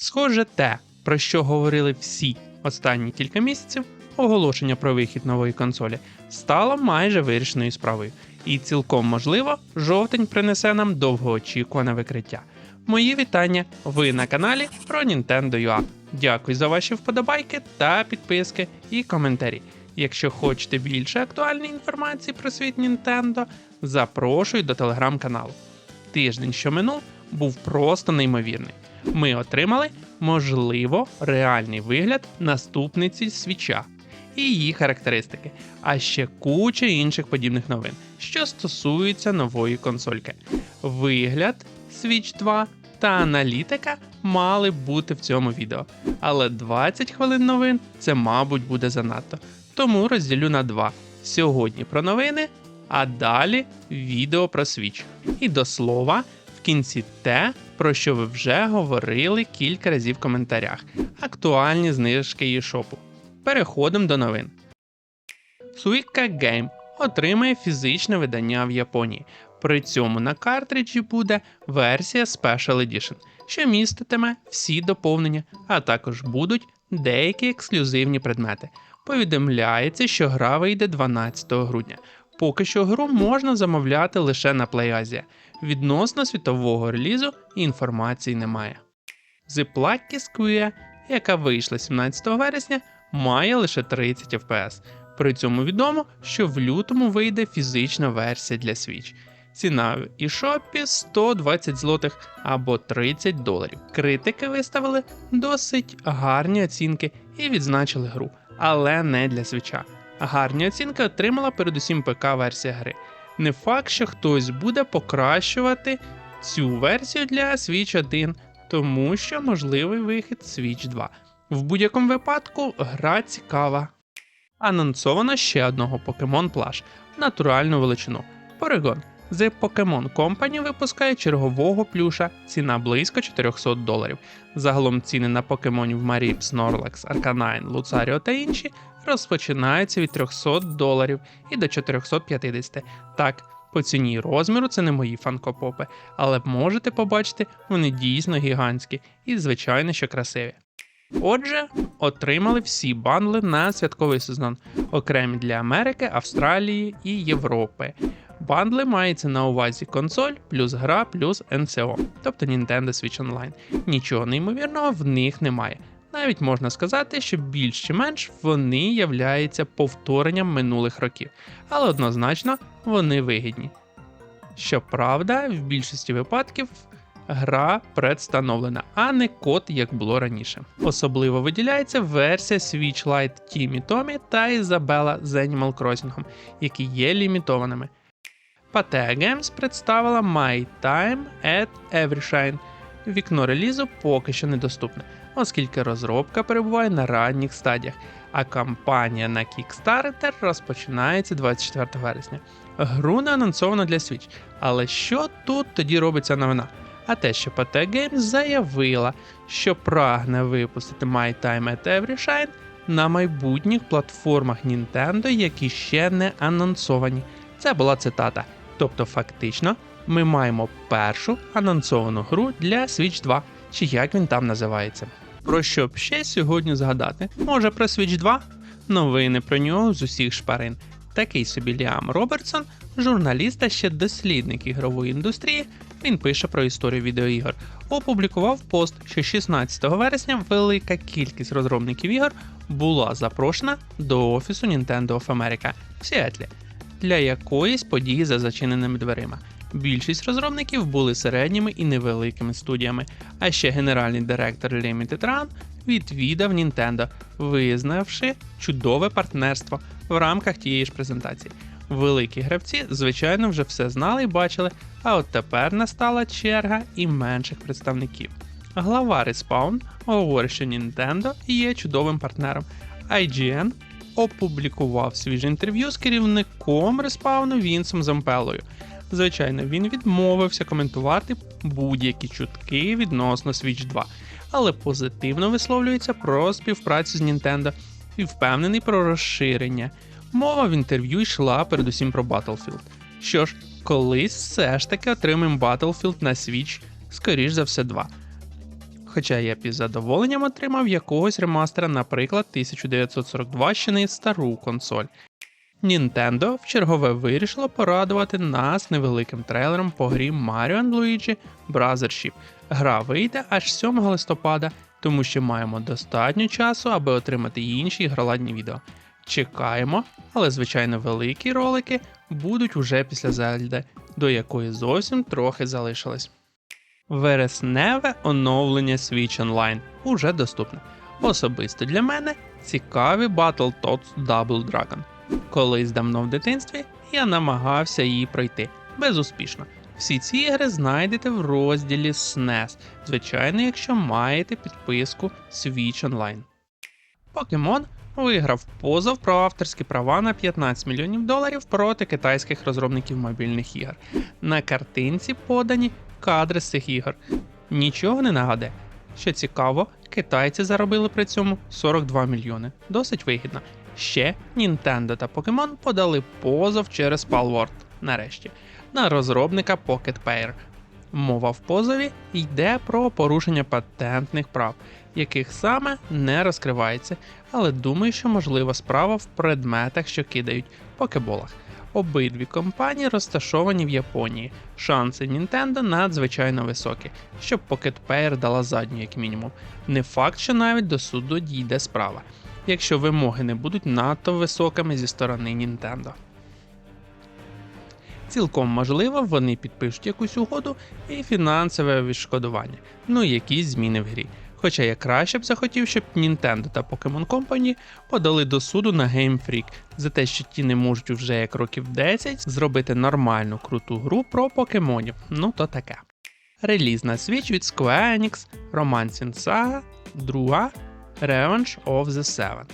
Схоже, те, про що говорили всі останні кілька місяців, оголошення про вихід нової консолі, стало майже вирішеною справою. І цілком можливо, жовтень принесе нам довгоочікуване викриття. Мої вітання! Ви на каналі про Nintendo UA. Дякую за ваші вподобайки та підписки і коментарі. Якщо хочете більше актуальної інформації про світ Nintendo, запрошую до телеграм-каналу. Тиждень, що минув, був просто неймовірний. Ми отримали, можливо, реальний вигляд наступниці свіча і її характеристики, а ще куча інших подібних новин, що стосуються нової консольки. Вигляд Switch 2 та аналітика мали бути в цьому відео. Але 20 хвилин новин це, мабуть, буде занадто. Тому розділю на два. Сьогодні про новини, а далі відео про Switch. І до слова, в кінці те, про що ви вже говорили кілька разів в коментарях. Актуальні знижки eShop. Переходимо до новин. Suica Game отримає фізичне видання в Японії. При цьому на картриджі буде версія Special Edition, що міститиме всі доповнення, а також будуть деякі ексклюзивні предмети. Повідомляється, що гра вийде 12 грудня. Поки що гру можна замовляти лише на PlayAsia. Відносно світового релізу інформації немає. The Plucky Square, яка вийшла 17 вересня, має лише 30 FPS. При цьому відомо, що в лютому вийде фізична версія для Switch. Ціна в eShop 120 злотих або 30 доларів. Критики виставили досить гарні оцінки і відзначили гру, але не для свіча. Гарні оцінки отримала передусім ПК-версія гри. Не факт, що хтось буде покращувати цю версію для Switch 1, тому що можливий вихід Switch 2. В будь-якому випадку гра цікава. Анонсовано ще одного Pokemon Plush натуральну величину. Porygon. The Pokemon Company випускає чергового плюша, ціна близько 400 доларів. Загалом ціни на покемонів Маріп, Snorlax, Arcanine, Lucario та інші розпочинаються від 300 доларів і до 450. Так, по ціні розміру це не мої фанкопопи, але можете побачити, вони дійсно гігантські і, звичайно, що красиві. Отже, отримали всі бандли на святковий сезон, окремі для Америки, Австралії і Європи. Бандли мається на увазі консоль, плюс гра, плюс NCO, тобто Nintendo Switch Online. Нічого неймовірного в них немає. Навіть можна сказати, що більш чи менш вони являються повторенням минулих років, але однозначно вони вигідні. Щоправда, в більшості випадків гра предстановлена, а не код, як було раніше. Особливо виділяється версія Switch Lite Timmy Tommy та Isabella з Animal Crossing, які є лімітованими. Patea Games представила My Time at Evershine. Вікно релізу поки що недоступне, оскільки розробка перебуває на ранніх стадіях, а кампанія на Kickstarter розпочинається 24 вересня. Гру не анонсовано для Switch, але що тут тоді робиться новина? А те, що PT Games заявила, що прагне випустити My Time at Evershine на майбутніх платформах Nintendo, які ще не анонсовані. Це була цитата. Тобто, фактично, ми маємо першу анонсовану гру для Switch 2, чи як він там називається. Про що б ще сьогодні згадати? Може про Switch 2? Новини про нього з усіх шпарин. Такий собі Ліам Робертсон, журналіст та ще дослідник ігрової індустрії. Він пише про історію відеоігор. Опублікував пост, що 16 вересня велика кількість розробників ігор була запрошена до офісу Nintendo of America в Сіетлі для якоїсь події за зачиненими дверима. Більшість розробників були середніми і невеликими студіями, а ще генеральний директор Limited Run відвідав Nintendo, визнавши чудове партнерство в рамках тієї ж презентації. Великі гравці, звичайно, вже все знали і бачили, а от тепер настала черга і менших представників. Глава Respawn говорить, що Nintendo є чудовим партнером. IGN опублікував свіже інтерв'ю з керівником респауну Вінсом Зампелою. Звичайно, він відмовився коментувати будь-які чутки відносно Switch 2, але позитивно висловлюється про співпрацю з Nintendo і впевнений про розширення. Мова в інтерв'ю йшла передусім про Battlefield. Що ж, колись все ж таки отримаємо Battlefield на Switch, скоріш за все 2. Хоча я із задоволенням отримав якогось ремастера, наприклад, 1942 ще не стару консоль. Nintendo чергове вирішило порадувати нас невеликим трейлером по грі Mario Luigi Brothership. Гра вийде аж 7 листопада, тому що маємо достатньо часу, аби отримати інші ігроладні відео. Чекаємо, але звичайно великі ролики будуть уже після Зельди, до якої зовсім трохи залишилось. Вересневе оновлення Switch Online уже доступне. Особисто для мене цікаві Battletoads Double Dragon. Колись давно в дитинстві я намагався її пройти безуспішно. Всі ці ігри знайдете в розділі SNES, звичайно, якщо маєте підписку Switch Online. Покемон виграв позов про авторські права на 15 мільйонів доларів проти китайських розробників мобільних ігор. На картинці подані кадри з цих ігор. Нічого не нагадає. Що цікаво, китайці заробили при цьому 42 мільйони. Досить вигідно. Ще Nintendo та Pokemon подали позов через Palworld, нарешті, на розробника Pocket Pair. Мова в позові йде про порушення патентних прав, яких саме не розкривається, але думаю, що можлива справа в предметах, що кидають покеболах. Обидві компанії розташовані в Японії. Шанси Nintendo надзвичайно високі, щоб Pocket Pair дала задню, як мінімум. Не факт, що навіть до суду дійде справа, якщо вимоги не будуть надто високими зі сторони Nintendo. Цілком можливо, вони підпишуть якусь угоду і фінансове відшкодування, ну і якісь зміни в грі. Хоча я краще б захотів, щоб Nintendo та Pokemon Company подали до суду на Game Freak за те, що ті не можуть вже як років 10 зробити нормальну круту гру про покемонів. Ну то таке. Реліз на Switch від Square Enix, Romancing Saga, 2, Revenge of the Seven.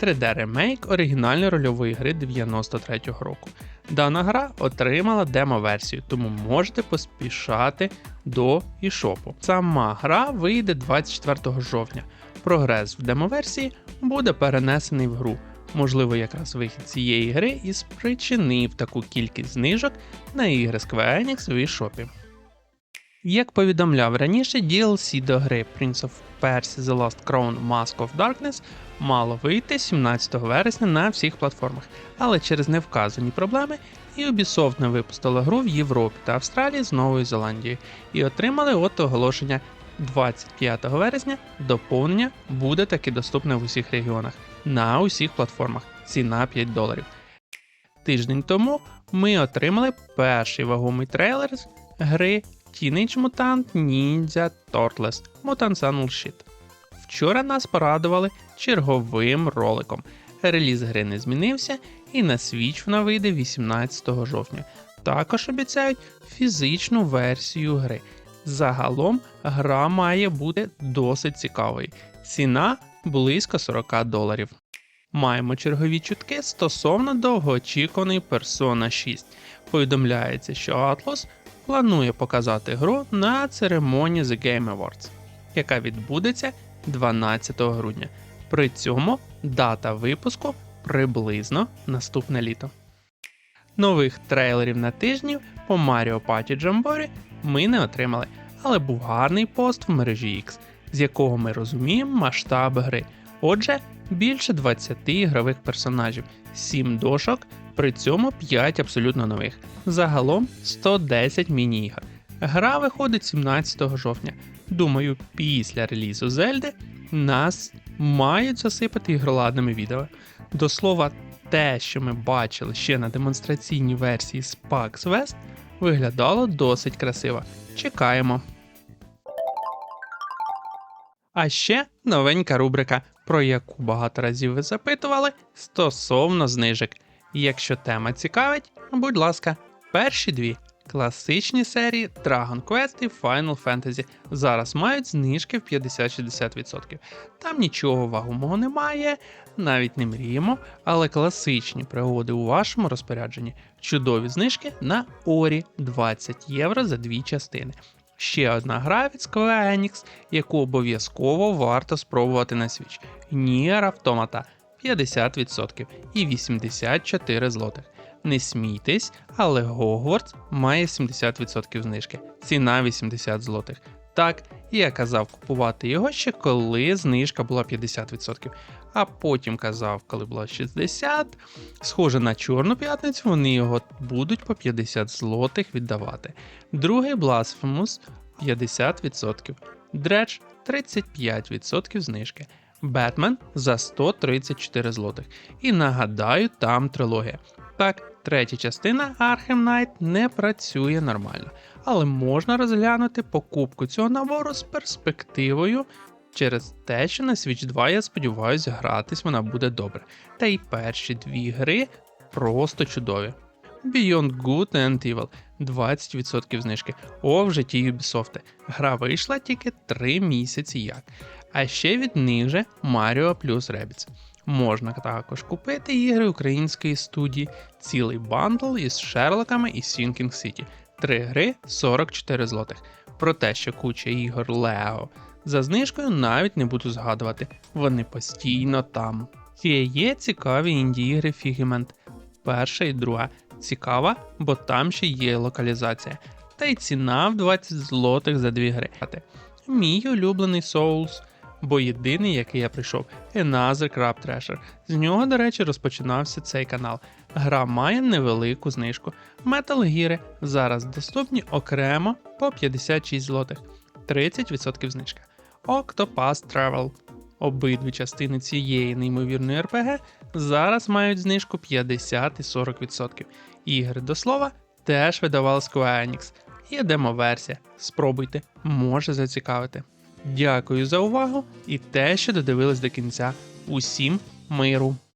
3D ремейк оригінальної рольової гри 93-го року. Дана гра отримала демо-версію, тому можете поспішати до eShop. Сама гра вийде 24 жовтня. Прогрес в демо-версії буде перенесений в гру. Можливо, якраз вихід цієї гри і спричинив таку кількість знижок на ігри Square Enix в eShop. Як повідомляв раніше, DLC до гри Prince of Persia The Lost Crown Mask of Darkness мало вийти 17 вересня на всіх платформах, але через невказані проблеми і Ubisoft не випустила гру в Європі та Австралії з Новою Зеландією і отримали от оголошення 25 вересня. Доповнення буде таки доступне в усіх регіонах на усіх платформах. Ціна 5 доларів. Тиждень тому ми отримали перший вагомий трейлер з гри Teenage Mutant Ninja Turtles Mutant Tunnel Shit. Вчора нас порадували черговим роликом. Реліз гри не змінився, і на Switch вона вийде 18 жовтня. Також обіцяють фізичну версію гри. Загалом гра має бути досить цікавою. Ціна близько 40 доларів. Маємо чергові чутки стосовно довгоочікуваної Persona 6. Повідомляється, що Atlus планує показати гру на церемонії The Game Awards, яка відбудеться 12 грудня. При цьому дата випуску приблизно наступне літо. Нових трейлерів на тижнів по Mario Party Jamboree ми не отримали, але був гарний пост в мережі X, з якого ми розуміємо масштаб гри. Отже, більше 20 ігрових персонажів, 7 дошок, при цьому 5 абсолютно нових. Загалом 110 міні-ігор. Гра виходить 17 жовтня. Думаю, після релізу Зельди нас мають засипати ігроладними відео. До слова, те, що ми бачили ще на демонстраційній версії з PAX West, виглядало досить красиво. Чекаємо. А ще новенька рубрика, про яку багато разів ви запитували стосовно знижок. Якщо тема цікавить, будь ласка, перші дві класичні серії Dragon Quest і Final Fantasy зараз мають знижки в 50-60%. Там нічого вагомого немає, навіть не мріємо, але класичні пригоди у вашому розпорядженні. Чудові знижки на Орі 20 євро за дві частини. Ще одна гра від Square Enix, яку обов'язково варто спробувати на Switch. Nier Automata 50% і 84 злотих. Не смійтесь, але Hogwarts має 70% знижки, ціна 80 злотих. Так, я казав купувати його ще коли знижка була 50%, а потім казав, коли була 60%. Схоже на Чорну п'ятницю, вони його будуть по 50 злотих віддавати. Другий Blasphemous 50%, Dredge 35% знижки. Бетмен за 134 злотих. І нагадаю, там трилогія. Так, третя частина Arkham Knight не працює нормально, але можна розглянути покупку цього набору з перспективою через те, що на Switch 2, я сподіваюся, гратись вона буде добре. Та й перші дві гри просто чудові. Beyond Good and Evil 20% знижки. О, в житті Ubisoft. Гра вийшла тільки 3 місяці як. А ще від них же Mario плюс Rabbids. Можна також купити ігри української студії, цілий бандл із Шерлоками і Sinking City. Три гри 44 злотих. Про те, що куча ігор Лео за знижкою навіть не буду згадувати, вони постійно там. Є цікаві інді-ігри Figment. Перша і друга цікава, бо там ще є локалізація. Та й ціна в 20 злотих за дві гри. Мій улюблений Souls, бо єдиний, який я прийшов, Another Crab Treasure. З нього, до речі, розпочинався цей канал. Гра має невелику знижку. Metal Gear зараз доступні окремо по 56 злотих, 30% знижка. Octopath Travel. Обидві частини цієї неймовірної РПГ зараз мають знижку 50 і 40%. Ігри до слова теж видавала Square Enix. Є демо-версія. Спробуйте, може зацікавити. Дякую за увагу і те, що додивились до кінця. Усім миру!